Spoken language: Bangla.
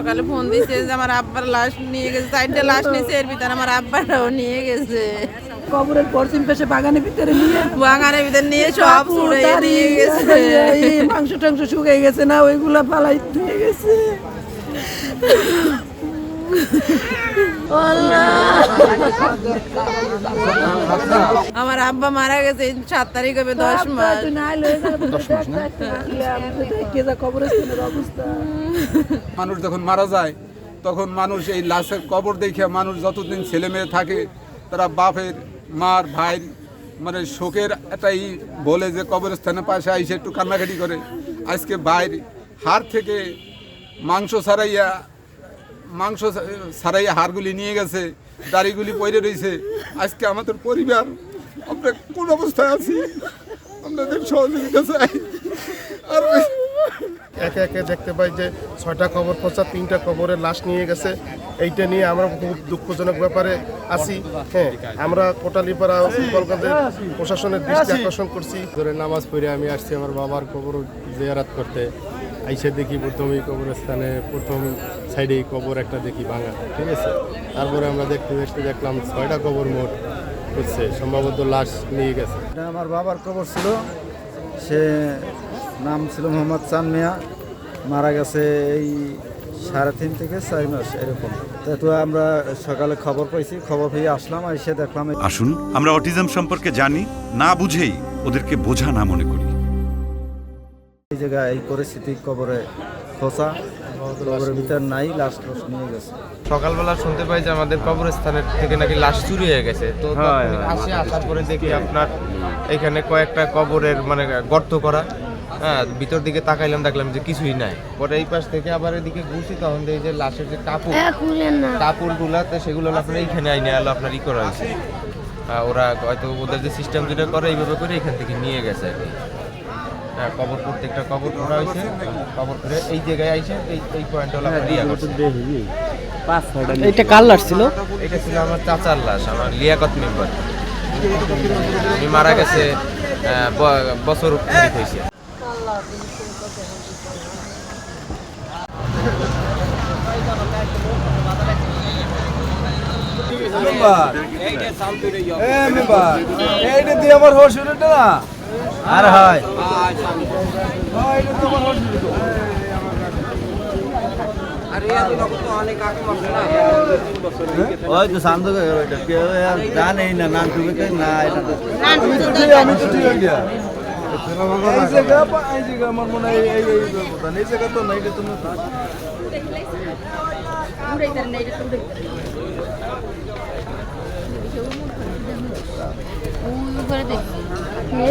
সকালে ফোন দিছে যে আমার আব্বার লাশ নিয়ে গেছে চারটে লাশ নিয়েছে এর ভিতরে আমার আব্বারাও নিয়ে গেছে। কবরের পশ্চিম পাশে বাগানের ভিতরে নিয়ে বাগানের ভিতরে নিয়ে সব ছুড়ে দাড়ি, নিয়ে গেছে। মাংস টাংস শুকিয়ে গেছে না ওইগুলা পালাই দিয়ে গেছে। আমার আব্বা মারা গেছে সাত তারিখ হবে দশ মাস। মানুষ যখন মারা যায় তখন মানুষ এই লাশের কবর দেখে মানুষ যতদিন ছেলে মেয়ে থাকে তারা বাপের মার ভাই মানে শোকের একটাই বলে যে কবরস্থানের পাশে আইসে একটু কান্নাকাটি করে। আজকে বাইর হাড় থেকে মাংস ছাড়াইয়া মাংস ছাড়াইয়া হাড়গুলি নিয়ে গেছে। দাড়িগুলি পড়ে রয়েছে আজকে আমাদের পরিবার আমরা কোন অবস্থায় আছি? আপনাদের সহযোগিতা চাই। আর একে একে দেখতে পাই যে ছয়টা কবর পচা তিনটা কবরের লাশ নিয়ে গেছে। এইটা নিয়ে আমরা খুব দুঃখজনক ব্যাপারে আছি। হ্যাঁ আমরা কোটালীপাড়া গোপালগঞ্জের প্রশাসনের দৃষ্টি আকর্ষণ করছি। ধরে নামাজ পড়ে আমি আসছি আমার বাবার কবর জিয়ারাত করতে। আইসে দেখি প্রথমেই কবরস্থানে প্রথম সাইডে কবর একটা দেখি ভাঙা ঠিক আছে? তারপরে আমরা দেখতে দেখতে দেখলাম ছয়টা কবর মোট হচ্ছে সম্ভবত লাশ নিয়ে গেছে। এটা আমার বাবার কবর ছিল। সে নাম ছিল মোহাম্মদ চান মিয়া। মারা গেছে এই সাড়ে তিন থেকে চার মাস এরকম। তা আমরা সকালে খবর পাইছি খবর পেয়ে আসলাম আর এসে দেখলাম আসুন আমরা অটিজম সম্পর্কে জানি না বুঝেই ওদেরকে বোঝা না মনে করি। এই জায়গায় এই পরিস্থিতি কবরে খোঁচা কবরের ভিতর নাই লাশ টাশ নিয়ে গেছে। সকালবেলা শুনতে পাই যে আমাদের কবরস্থানের থেকে নাকি লাশ চুরি হয়ে গেছে। তো তখনই আসি আসার পরে দেখি আপনার এখানে কয়েকটা কবরের মানে গর্ত করা। হ্যাঁ ভিতর দিকে তাকাইলাম দেখলাম যে কিছুই নাই। পরে এই পাশ থেকে আবার এদিকে ঘুরছি তখন দেখি যে লাশের যে কাপড় কাপড় গুলাতে সেগুলো আপনার এইখানে আইনে আলো আপনার ই করা হয়েছে। ওরা হয়তো ওদের যে সিস্টেম যেটা করে এইভাবে করে এখান থেকে নিয়ে গেছে আর কি। হ্যাঁ কবর প্রত্যেকটা কবর করা হয়েছে কবর করে এই জায়গায় আইসে এই এই পয়েন্ট হলো আপনার দিয়া করছে এটা কার লাশ ছিল? এটা ছিল আমার চাচার লাশ আমার লিয়াকত মেম্বার। উনি মারা গেছে বছর হয়েছে। এইটা দিয়ে আমার হোস না? আর হয়। ওই তো শান্ত জানেই না নাম তুমি না আমি তো ঠিক এই জায়গা এই জায়গা আমার মনে হয় এই এই কথা এই জায়গা তো নাই এটা তুমি